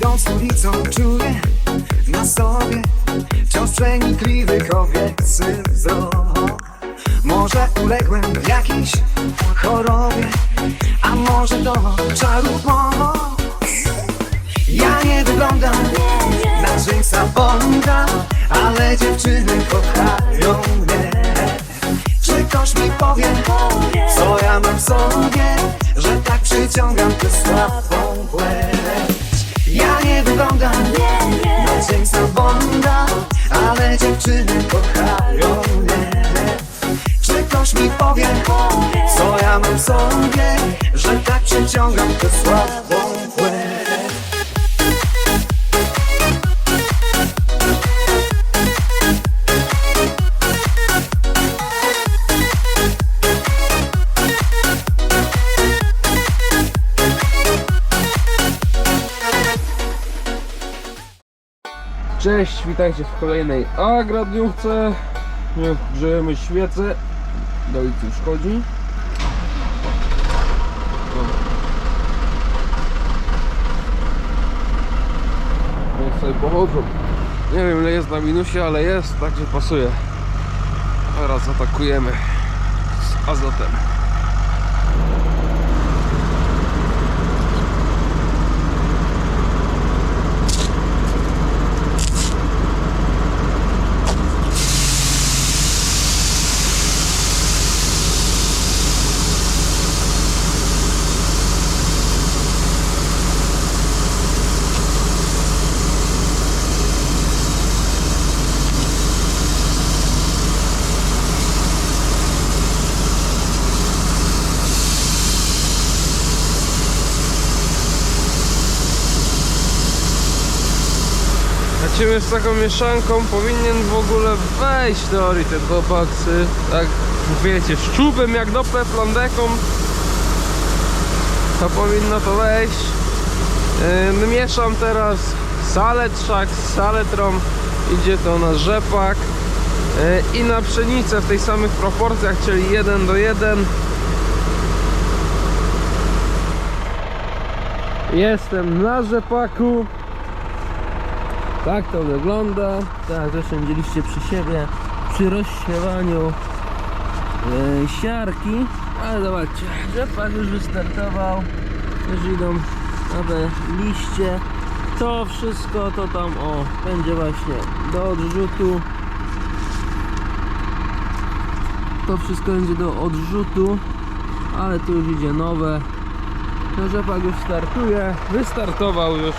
Idąc ulicą czuję na sobie Wciąż przenikliwy kobiecy wzrok Może uległem jakiejś chorobie A może czarów moc Ja nie wyglądam na Jamesa Bonda Ale dziewczyny kochają mnie. Czy ktoś mi powie, co ja mam w sobie Że tak przyciągam tę słabą płeć Ja nie wyglądam na Jamesa Bonda Ale dziewczyny kochają mnie. Czy ktoś mi powie, co ja mam w sobie witajcie w kolejnej agradniówce. Nie, Grzejemy świece. Dawid już chodzi. Niech sobie pochodzą. Nie wiem ile jest na minusie, ale jest, także pasuje. Teraz atakujemy z azotem. Lecimy z taką mieszanką, powinien w ogóle wejść teorii te dwa baksy. Tak, wiecie, szczupem jak dople plandeką. To powinno to wejść. Yy, mieszam teraz saletrzak z saletrą. Idzie to na rzepak. Yy, I na pszenicę w tych samych proporcjach, czyli 1 do 1. Jestem na rzepaku. Tak to wygląda. Tak, zresztą widzieliście przy siebie przy rozsiewaniu e, siarki. Ale zobaczcie, rzepak już wystartował. Już idą nowe liście. To wszystko to tam o będzie właśnie do odrzutu. To wszystko będzie do odrzutu, ale tu już idzie nowe. To rzepak już startuje. Wystartował już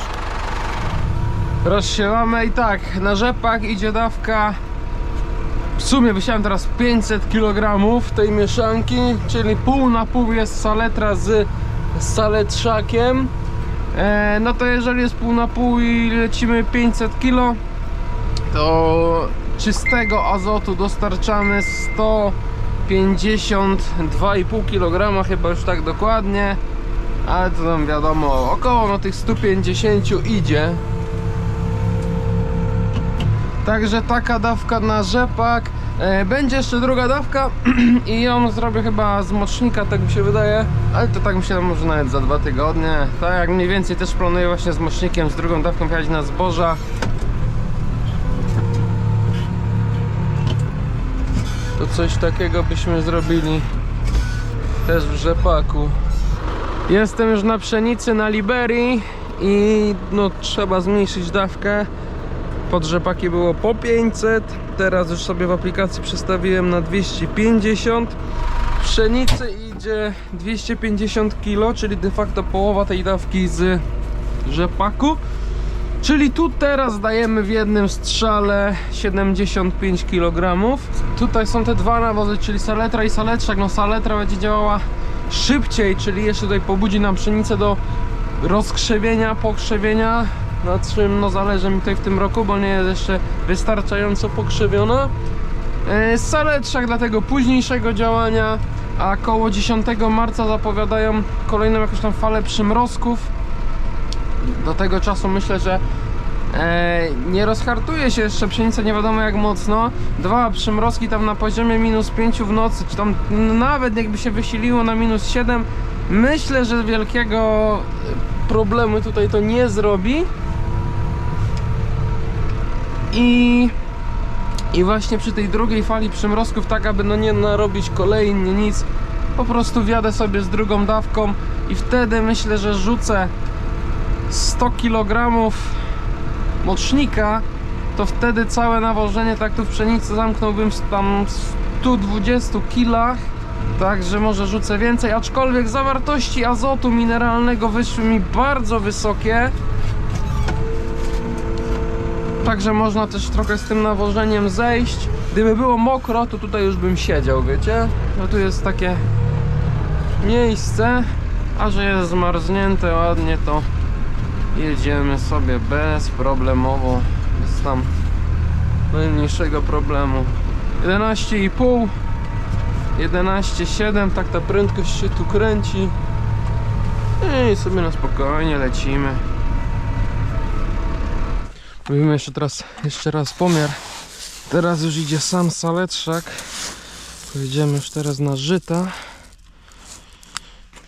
rozsiewamy i tak na rzepak idzie dawka. W sumie wysiałem teraz 500 kg tej mieszanki czyli pół na pół jest saletra z saletrzakiem. E, no to jeżeli jest pół na pół i lecimy 500 kg to czystego azotu dostarczamy 152,5 kg chyba już tak dokładnie. Ale to tam wiadomo około no tych 150 idzie Także taka dawka na rzepak. E, Będzie jeszcze druga dawka i ją zrobię chyba z mocznika, tak mi się wydaje. Ale to tak myślę, może nawet za dwa tygodnie. Tak jak mniej więcej też planuję właśnie z mocznikiem, z drugą dawką jechać na zboża. To coś takiego byśmy zrobili też w rzepaku. Jestem już na pszenicy na Liberii i no trzeba zmniejszyć dawkę. Pod rzepaki było po 500, teraz już sobie w aplikacji przestawiłem na 250. Pszenicy idzie 250 kg, czyli de facto połowa tej dawki z rzepaku. Czyli tu teraz dajemy w jednym strzale 75 kg. Tutaj są te dwa nawozy, czyli saletra i saletrzak. No saletra będzie działała szybciej, czyli jeszcze tutaj pobudzi nam pszenicę do rozkrzewienia, pokrzewienia nad czym no zależy mi tutaj w tym roku, bo nie jest jeszcze wystarczająco pokrzewiona. E, Saletrzak dla tego późniejszego działania, a koło 10 marca zapowiadają kolejną jakąś tam falę przymrozków. Do tego czasu myślę, że e, nie rozhartuje się jeszcze pszenica nie wiadomo jak mocno. Dwa przymrozki tam na poziomie minus 5 w nocy, czy tam nawet jakby się wysiliło na minus 7, myślę, że wielkiego problemu tutaj to nie zrobi. I, I właśnie przy tej drugiej fali przymrozków, tak aby no nie narobić kolei, nie nic, po prostu wjadę sobie z drugą dawką i wtedy myślę, że rzucę 100 kg mocznika, to wtedy całe nawożenie tak tu w pszenicy zamknąłbym tam 120 kg. Także może rzucę więcej, aczkolwiek zawartości azotu mineralnego wyszły mi bardzo wysokie. Także można też trochę z tym nawożeniem zejść. Gdyby było mokro, to tutaj już bym siedział, wiecie? No tu jest takie miejsce, a że jest zmarznięte ładnie, to jedziemy sobie bezproblemowo. Bez tam najmniejszego problemu. 11,5 11,7 tak ta prędkość się tu kręci i sobie na spokojnie lecimy Robimy jeszcze teraz jeszcze raz pomiar. Teraz już idzie sam saletrzak pojedziemy już teraz na żyta.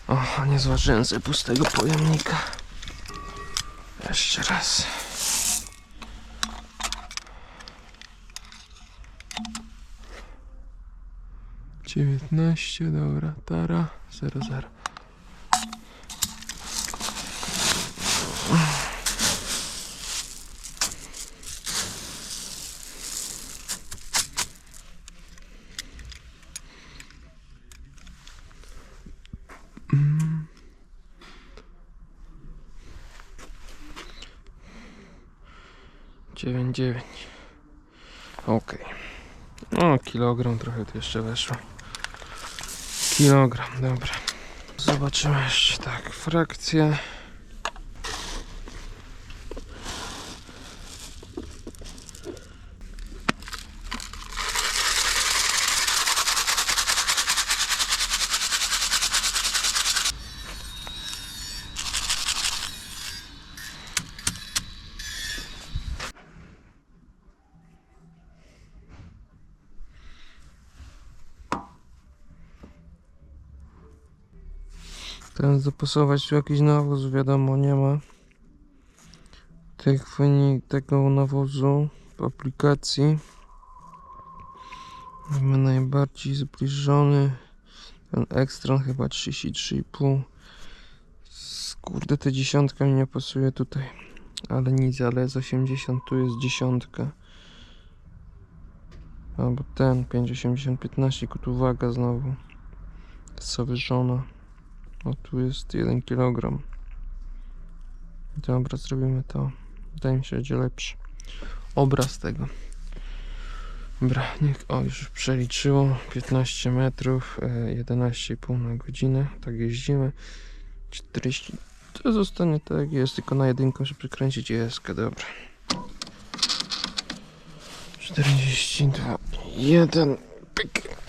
O, nie zważyłem sobie pustego pojemnika. Jeszcze raz. Dziewiętnaście, dobra, tara, zero, zero. 9,9 ok no kilogram trochę tu jeszcze weszło. Kilogram, dobra. Zobaczymy jeszcze tak, frakcję. Ten zapasować tu jakiś nawóz, wiadomo, nie ma. Tych wynik tego nawozu w aplikacji. Mamy najbardziej zbliżony. Ten ekstran chyba 33,5. S- Kurde, ta dziesiątka mi nie pasuje tutaj. Ale nic, ale z 80 tu jest dziesiątka. Albo ten 580 15, tu uwaga znowu. Jest zawyżona. O, tu jest 1 kg. Dobra, zrobimy to. Wydaje mi się, będzie lepszy obraz tego. Dobra, niech. O, już przeliczyło. 15 metrów, e, 11,5 na godzinę. Tak jeździmy. 40. To zostanie tak jest, tylko na jedynkę muszę przykręcić jest, dobra. 42, 1, pyk. Pyk,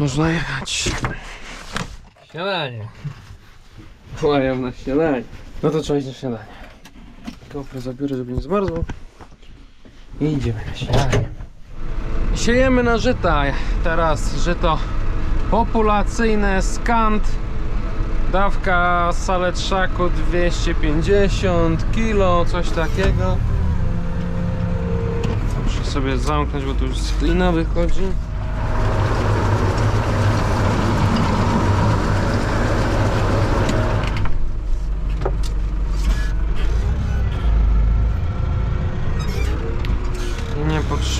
Można jechać. Śniadanie. Łają na śniadanie. No to trzeba iść na śniadanie. Koprę zabiorę, żeby nie zmarzło. I idziemy na śniadanie. Siejemy na żyta. Teraz żyto populacyjne, skant. Dawka saletrzaku 250 kg, coś takiego. Muszę sobie zamknąć, bo tu już z klina wychodzi.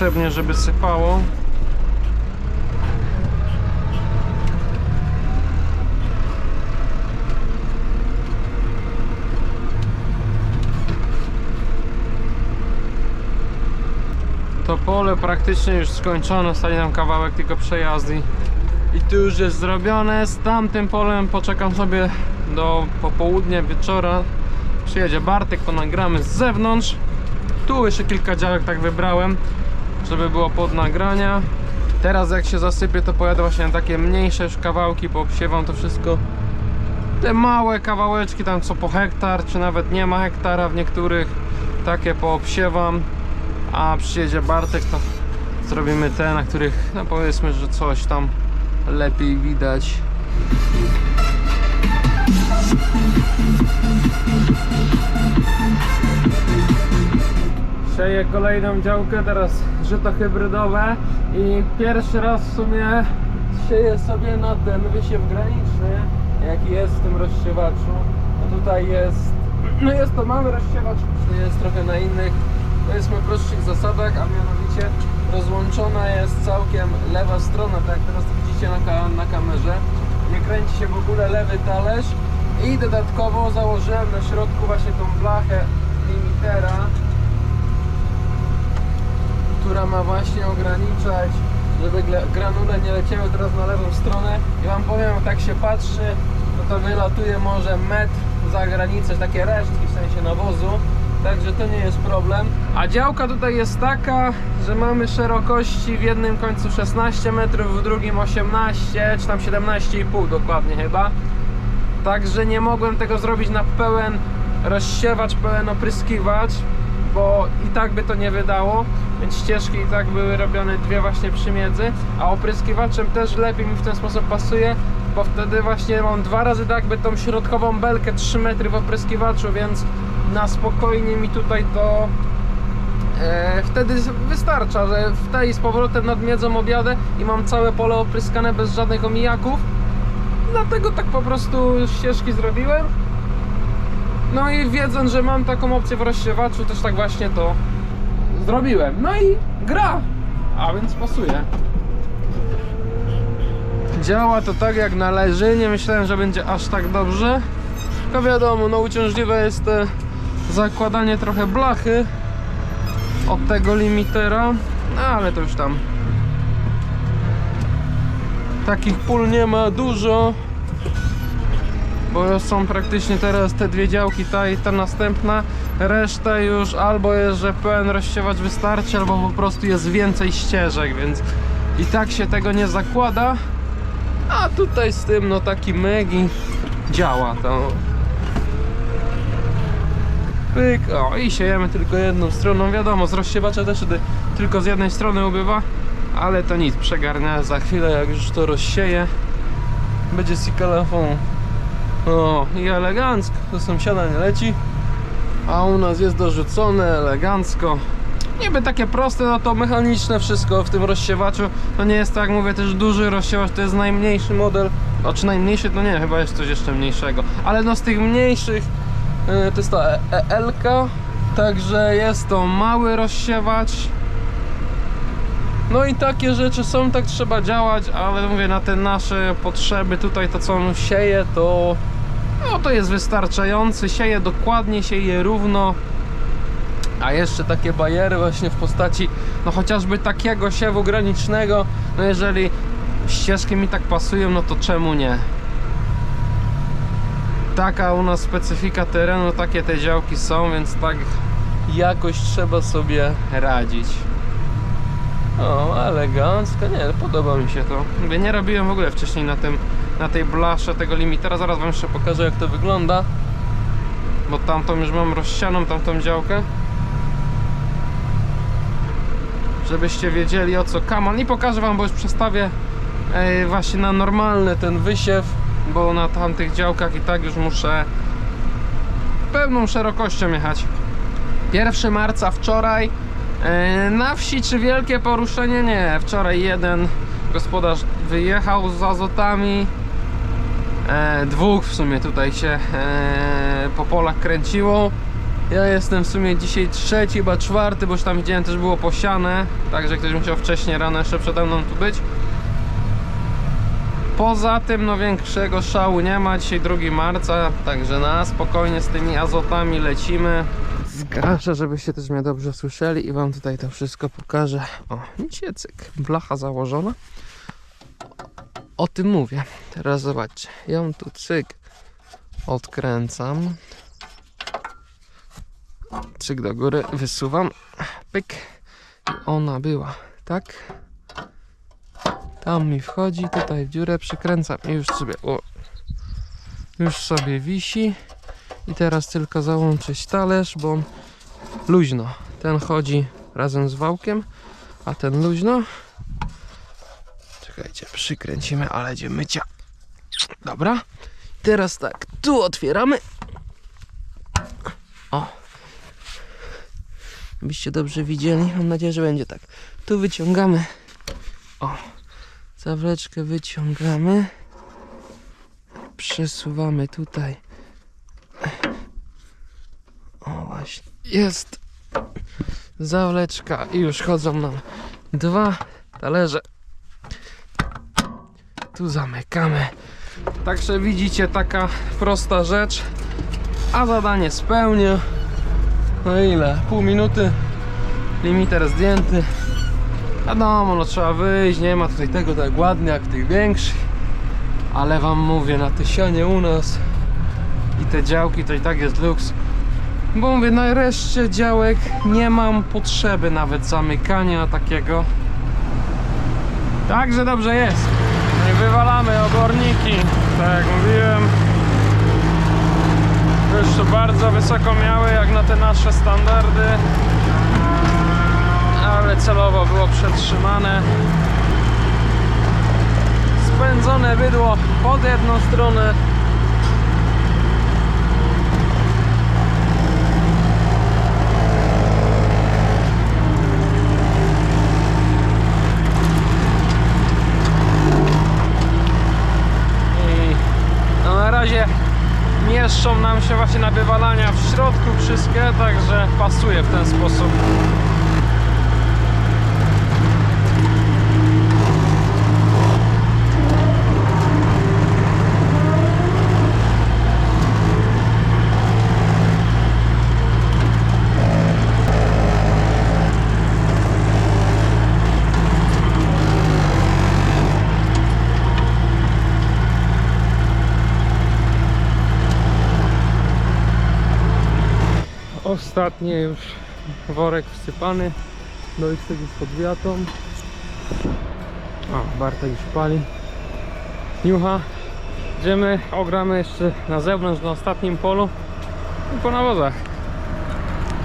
I Niepotrzebnie, żeby sypało. To pole praktycznie już skończone, ostatni nam kawałek tylko przejazdy i tu już jest zrobione. Z tamtym polem poczekam sobie do popołudnia, wieczora. Przyjedzie Bartek, to nagramy z zewnątrz. Tu jeszcze kilka działek tak wybrałem, żeby było pod nagrania. Teraz jak się zasypie, to pojadę właśnie na takie mniejsze kawałki, bo obsiewam to wszystko. Te małe kawałeczki tam co po hektar, czy nawet nie ma hektara w niektórych, takie poobsiewam. A przyjedzie Bartek, to zrobimy te, na których no powiedzmy, że coś tam lepiej widać. Sieję kolejną działkę, teraz żyto hybrydowe i pierwszy raz w sumie sieję sobie na ten wysiew graniczny, jaki jest w tym rozsiewaczu. No tutaj jest, no jest to mały rozsiewacz, jest trochę na innych, powiedzmy prostszych zasadach, a mianowicie rozłączona jest całkiem lewa strona, tak jak teraz widzicie na, na kamerze. Nie kręci się w ogóle lewy talerz i dodatkowo założyłem na środku właśnie tą blachę limitera, ma właśnie ograniczać, żeby granule nie leciały teraz na lewą stronę. I wam powiem, jak tak się patrzy, to to wylatuje może metr za granicę, takie resztki w sensie nawozu. Także to nie jest problem. A działka tutaj jest taka, że mamy szerokości w jednym końcu 16 metrów, w drugim 18, czy tam 17,5 dokładnie chyba. Także nie mogłem tego zrobić na pełen rozsiewacz, pełen opryskiwacz, bo i tak by to nie wydało, więc ścieżki i tak były robione dwie właśnie przy miedzy, a opryskiwaczem też lepiej mi w ten sposób pasuje, bo wtedy właśnie mam dwa razy tak jakby tą środkową belkę 3 metry w opryskiwaczu, więc na spokojnie mi tutaj to e, wtedy wystarcza, że w tej z powrotem nad miedzą objadę i mam całe pole opryskane bez żadnych omijaków dlatego tak po prostu ścieżki zrobiłem. No i wiedząc, że mam taką opcję w rozsiewaczu, też tak właśnie to zrobiłem. No i gra, a więc pasuje. Działa to tak jak należy, nie myślałem, że będzie aż tak dobrze. Tylko wiadomo, no uciążliwe jest zakładanie trochę blachy od tego limitera, no ale to już tam Takich pól nie ma dużo. Bo są praktycznie teraz te dwie działki, ta i ta następna. Reszta już albo jest, że pełen rozsiewacz wystarczy, albo po prostu jest więcej ścieżek, więc i tak się tego nie zakłada. A tutaj z tym, no taki megi działa to. Pyk, o i siejemy tylko jedną stroną. Wiadomo, z rozsiewacza też tylko z jednej strony ubywa, ale to nic, przegarnę za chwilę, jak już to rozsieję. Będzie sikalafon. O, i elegancko, do sąsiada nie leci. A u nas jest dorzucone elegancko. Niby takie proste, no to mechaniczne wszystko w tym rozsiewaczu. To nie jest tak, mówię, też duży rozsiewacz, to jest najmniejszy model. Znaczy najmniejszy to nie, chyba jest coś jeszcze mniejszego. Ale no z tych mniejszych y, to jest ta ELK. Także jest to mały rozsiewacz. No i takie rzeczy są, tak trzeba działać, ale mówię, na te nasze potrzeby, tutaj to co on sieje, to no to jest wystarczający, sieje dokładnie, sieje równo. A jeszcze takie bajery właśnie w postaci, no chociażby takiego siewu granicznego, no jeżeli ścieżki mi tak pasują, no to czemu nie? Taka u nas specyfika terenu, takie te działki są, więc tak jakoś trzeba sobie radzić. O, elegancko, nie, podoba mi się to. Nie robiłem w ogóle wcześniej na tym, na tej blasze tego limitera. Zaraz wam jeszcze pokażę jak to wygląda. Bo tamtą już mam rozsianą, tamtą działkę. Żebyście wiedzieli o co kaman. I pokażę wam, bo już przestawię e, właśnie na normalny ten wysiew. Bo na tamtych działkach i tak już muszę pełną szerokością jechać. 1 marca wczoraj E, Na wsi czy wielkie poruszenie? Nie. Wczoraj jeden gospodarz wyjechał z azotami. E, dwóch w sumie tutaj się e, po polach kręciło. Ja jestem w sumie dzisiaj trzeci, chyba czwarty, bo już tam widziałem też było posiane. Także ktoś musiał wcześniej rano jeszcze przede mną tu być. Poza tym no większego szału nie ma. Dzisiaj 2 marca, także na spokojnie z tymi azotami lecimy. Zgaszę, żebyście też mnie dobrze słyszeli i wam tutaj to wszystko pokażę. O, widzicie, cyk, blacha założona. O tym mówię. Teraz zobaczcie, ją tu cyk odkręcam. Cyk do góry, wysuwam. Pyk. I ona była, tak? Tam mi wchodzi, tutaj w dziurę przykręcam i już sobie, o, już sobie wisi. I teraz tylko załączyć talerz, bo luźno. Ten chodzi razem z wałkiem, a ten luźno. Czekajcie, przykręcimy, ale będzie mycia. Dobra. Teraz tak, tu otwieramy. O. Byście dobrze widzieli. Mam nadzieję, że będzie tak. Tu wyciągamy. O. Zawleczkę wyciągamy. Przesuwamy tutaj. O właśnie. Jest. Zawleczka i już chodzą nam dwa talerze. Tu zamykamy. Także widzicie, taka prosta rzecz, a zadanie spełnia. No ile? Pół minuty. Limiter zdjęty. Wiadomo, no trzeba wyjść, nie ma tutaj tego tak ładnie jak tych większych. Ale wam mówię, na Tysianie u nas i te działki to i tak jest luks. Bo mówię, na reszcie działek nie mam potrzeby nawet zamykania takiego. Także dobrze jest. Wywalamy oborniki, tak jak mówiłem. Jeszcze bardzo wysoko miały jak na te nasze standardy. Ale celowo było przetrzymane. Spędzone bydło pod jedną stronę. I no na razie mieszczą nam się właśnie na wywalania w środku wszystkie, także pasuje w ten sposób. Ostatnie już worek wsypany. Dojście już pod wiatą. O, Bartek już pali. Niucha. Idziemy, ogramy jeszcze na zewnątrz, na ostatnim polu i po nawozach.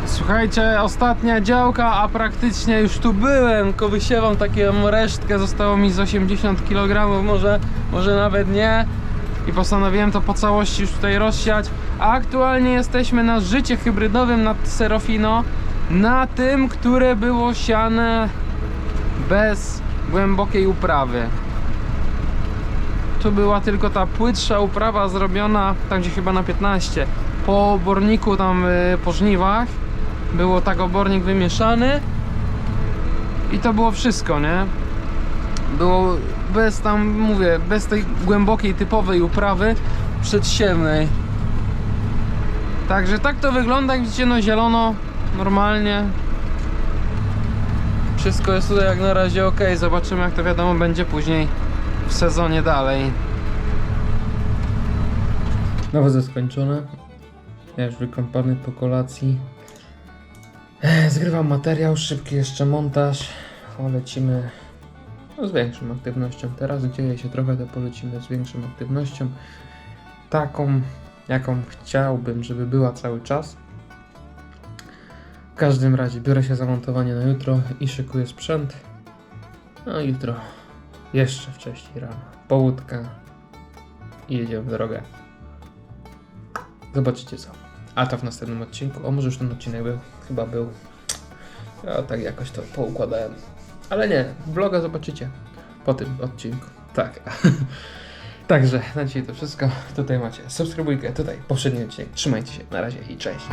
Słuchajcie, ostatnia działka, a praktycznie już tu byłem, tylko wysiewam taką resztkę, zostało mi z 80 kg, może, może nawet nie. I postanowiłem to po całości już tutaj rozsiać. Aktualnie jesteśmy na życie hybrydowym nad Serofino, na tym, które było siane bez głębokiej uprawy. Tu była tylko ta płytsza uprawa zrobiona, tam gdzie chyba na 15. Po oborniku tam y, po żniwach było tak obornik wymieszany i to było wszystko, nie? Było bez tam, mówię, bez tej głębokiej, typowej uprawy przedsiewnej. Także tak to wygląda, jak widzicie, no zielono, normalnie. Wszystko jest tutaj jak na razie ok. Zobaczymy jak to wiadomo będzie później w sezonie dalej. Nowe skończone. Ja już wykąpany po kolacji. Zgrywam materiał, szybki jeszcze montaż. O, lecimy no, z większą aktywnością. Teraz dzieje się trochę, to polecimy z większą aktywnością. Taką, jaką chciałbym, żeby była cały czas. W każdym razie biorę się za montowanie na jutro i szykuję sprzęt. No jutro jeszcze wcześniej rano. Połudka i jedziemy w drogę. Zobaczycie co. A to w następnym odcinku. O, może już ten odcinek był. Chyba był. Ja tak jakoś to poukładałem. Ale nie, vloga zobaczycie po tym odcinku. Tak. Także na dzisiaj to wszystko. Tutaj macie subskrybujkę, tutaj poprzedni odcinek. Trzymajcie się, na razie i cześć.